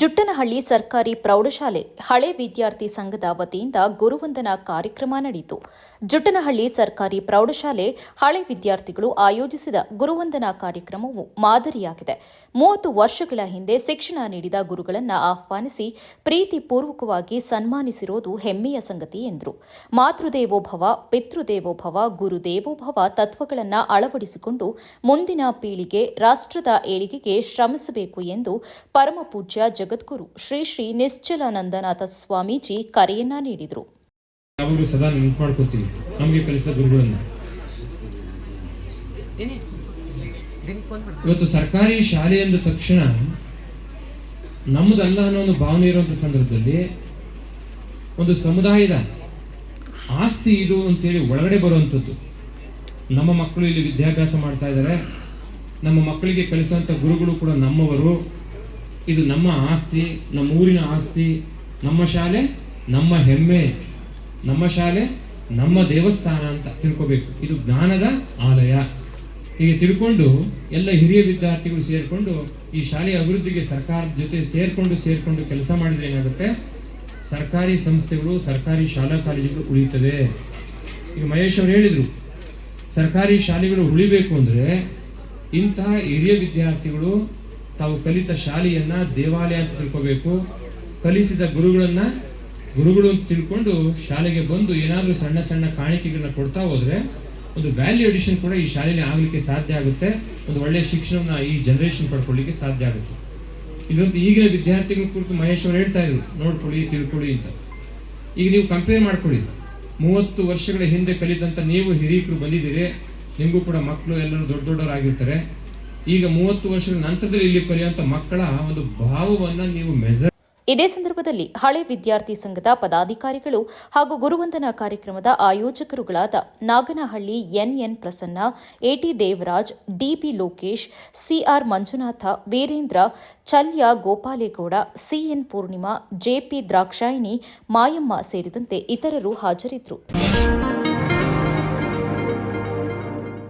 ಜುಟ್ಟನಹಳ್ಳಿ ಸರ್ಕಾರಿ ಪ್ರೌಢಶಾಲೆ ಹಳೆ ವಿದ್ಯಾರ್ಥಿ ಸಂಘದ ವತಿಯಿಂದ ಗುರುವಂದನಾ ಕಾರ್ಯಕ್ರಮ ನಡೆಯಿತು. ಜುಟ್ಟನಹಳ್ಳಿ ಸರ್ಕಾರಿ ಪ್ರೌಢಶಾಲೆ ಹಳೆ ವಿದ್ಯಾರ್ಥಿಗಳು ಆಯೋಜಿಸಿದ ಗುರುವಂದನಾ ಕಾರ್ಯಕ್ರಮವು ಮಾದರಿಯಾಗಿದೆ. ಮೂವತ್ತು ವರ್ಷಗಳ ಹಿಂದೆ ಶಿಕ್ಷಣ ನೀಡಿದ ಗುರುಗಳನ್ನು ಆಹ್ವಾನಿಸಿ ಪ್ರೀತಿಪೂರ್ವಕವಾಗಿ ಸನ್ಮಾನಿಸಿರೋದು ಹೆಮ್ಮೆಯ ಸಂಗತಿ ಎಂದರು. ಮಾತೃದೇವೋಭವ, ಪಿತೃದೇವೋಭವ, ಗುರುದೇವೋಭವ ತತ್ವಗಳನ್ನು ಅಳವಡಿಸಿಕೊಂಡು ಮುಂದಿನ ಪೀಳಿಗೆ ರಾಷ್ಟ್ರದ ಏಳಿಗೆಗೆ ಶ್ರಮಿಸಬೇಕು ಎಂದು ಪರಮಪೂಜ್ಯ ಜಗದ್ಗುರು ಶ್ರೀ ಶ್ರೀ ನಿಶ್ಚಲಾನಂದನಾಥ ಸ್ವಾಮೀಜಿ ಕರೆಯನ್ನ ನೀಡಿದರು. ಯಾವಾಗಲೂ ಸದಾ ನೆನಪು ಮಾಡ್ಕೋತೀವಿ ನಮಗೆ ಕಲಿಸಿದ ಗುರುಗಳನ್ನು. ಇವತ್ತು ಸರ್ಕಾರಿ ಶಾಲೆ ಅಂದ ತಕ್ಷಣ ನಮ್ಮದಲ್ಲ ಅನ್ನೋ ಒಂದು ಭಾವನೆ ಇರುವಂತ ಸಂದರ್ಭದಲ್ಲಿ ಒಂದು ಸಮುದಾಯದ ಆಸ್ತಿ ಇದು ಅಂತೇಳಿ ಒಳಗಡೆ ಬರುವಂಥದ್ದು. ನಮ್ಮ ಮಕ್ಕಳು ಇಲ್ಲಿ ವಿದ್ಯಾಭ್ಯಾಸ ಮಾಡ್ತಾ ಇದ್ದಾರೆ. ನಮ್ಮ ಮಕ್ಕಳಿಗೆ ಕಲಿಸುವಂಥ ಗುರುಗಳು ಕೂಡ ನಮ್ಮವರು. ಇದು ನಮ್ಮ ಆಸ್ತಿ, ನಮ್ಮ ಊರಿನ ಆಸ್ತಿ, ನಮ್ಮ ಶಾಲೆ, ನಮ್ಮ ಹೆಮ್ಮೆ, ನಮ್ಮ ಶಾಲೆ, ನಮ್ಮ ದೇವಸ್ಥಾನ ಅಂತ ತಿಳ್ಕೊಬೇಕು. ಇದು ಜ್ಞಾನದ ಆಲಯ. ಹೀಗೆ ತಿಳ್ಕೊಂಡು ಎಲ್ಲ ಹಿರಿಯ ವಿದ್ಯಾರ್ಥಿಗಳು ಸೇರಿಕೊಂಡು ಈ ಶಾಲೆಯ ಅಭಿವೃದ್ಧಿಗೆ ಸರ್ಕಾರದ ಜೊತೆ ಸೇರಿಕೊಂಡು ಸೇರಿಕೊಂಡು ಕೆಲಸ ಮಾಡಿದ್ರೆ ಏನಾಗುತ್ತೆ? ಸರ್ಕಾರಿ ಸಂಸ್ಥೆಗಳು, ಸರ್ಕಾರಿ ಶಾಲಾ ಕಾಲೇಜುಗಳು ಉಳಿತವೆ ಈಗ ಮಹೇಶ್ ಅವರು ಹೇಳಿದರು, ಸರ್ಕಾರಿ ಶಾಲೆಗಳು ಉಳಿಬೇಕು ಅಂದರೆ ಇಂತಹ ಹಿರಿಯ ವಿದ್ಯಾರ್ಥಿಗಳು ತಾವು ಕಲಿತ ಶಾಲೆಯನ್ನ ದೇವಾಲಯ ಅಂತ ತಿಳ್ಕೋಬೇಕು. ಕಲಿಸಿದ ಗುರುಗಳನ್ನ ಗುರುಗಳು ಅಂತ ತಿಳ್ಕೊಂಡು ಶಾಲೆಗೆ ಬಂದು ಏನಾದರೂ ಸಣ್ಣ ಸಣ್ಣ ಕಾಣಿಕೆಗಳನ್ನ ಕೊಡ್ತಾ ಹೋದ್ರೆ ಒಂದು ವ್ಯಾಲ್ಯೂ ಅಡಿಷನ್ ಕೂಡ ಈ ಶಾಲೆಯಲ್ಲಿ ಆಗಲಿಕ್ಕೆ ಸಾಧ್ಯ ಆಗುತ್ತೆ. ಒಂದು ಒಳ್ಳೆಯ ಶಿಕ್ಷಣವನ್ನ ಈ ಜನರೇಷನ್ ಪಡ್ಕೊಳ್ಳಿಕ್ಕೆ ಸಾಧ್ಯ ಆಗುತ್ತೆ. ಇದರಂತೂ ಈಗಿನ ವಿದ್ಯಾರ್ಥಿಗಳ ಕುರಿತು ಮಹೇಶ್ ಅವರು ಹೇಳ್ತಾ ಇದ್ರು, ನೋಡ್ಕೊಳ್ಳಿ, ತಿಳ್ಕೊಳ್ಳಿ ಅಂತ. ಈಗ ನೀವು ಕಂಪೇರ್ ಮಾಡ್ಕೊಳ್ಳಿ. ಮೂವತ್ತು ವರ್ಷಗಳ ಹಿಂದೆ ಕಲಿತಂತ ನೀವು ಹಿರಿಯಕರು ಬಂದಿದ್ದೀರಿ, ನಿಮಗೂ ಕೂಡ ಮಕ್ಕಳು ಎಲ್ಲರೂ ದೊಡ್ಡ ದೊಡ್ಡವರಾಗಿರ್ತಾರೆ. ಈಗ ಮೂವತ್ತು ವರ್ಷದ ನಂತರದಲ್ಲಿ ಇಲ್ಲಿ ಕಲಿಯುವಂತ ಮಕ್ಕಳ ಒಂದು ಭಾವವನ್ನ ನೀವು ಮೆಜರ್ ಇದೇ ಸಂದರ್ಭದಲ್ಲಿ ಹಳೆ ವಿದ್ಯಾರ್ಥಿ ಸಂಘದ ಪದಾಧಿಕಾರಿಗಳು ಹಾಗೂ ಗುರುವಂದನಾ ಕಾರ್ಯಕ್ರಮದ ಆಯೋಜಕರುಗಳಾದ Naganahalli NN Prasanna, AT Devaraj DB Lokesh, CR Manjunatha, Veerendra, Chalya Gopalegowda CN Poornima JP Drakshayini, Mayamma ಸೇರಿದಂತೆ ಇತರರು ಹಾಜರಿದ್ದರು.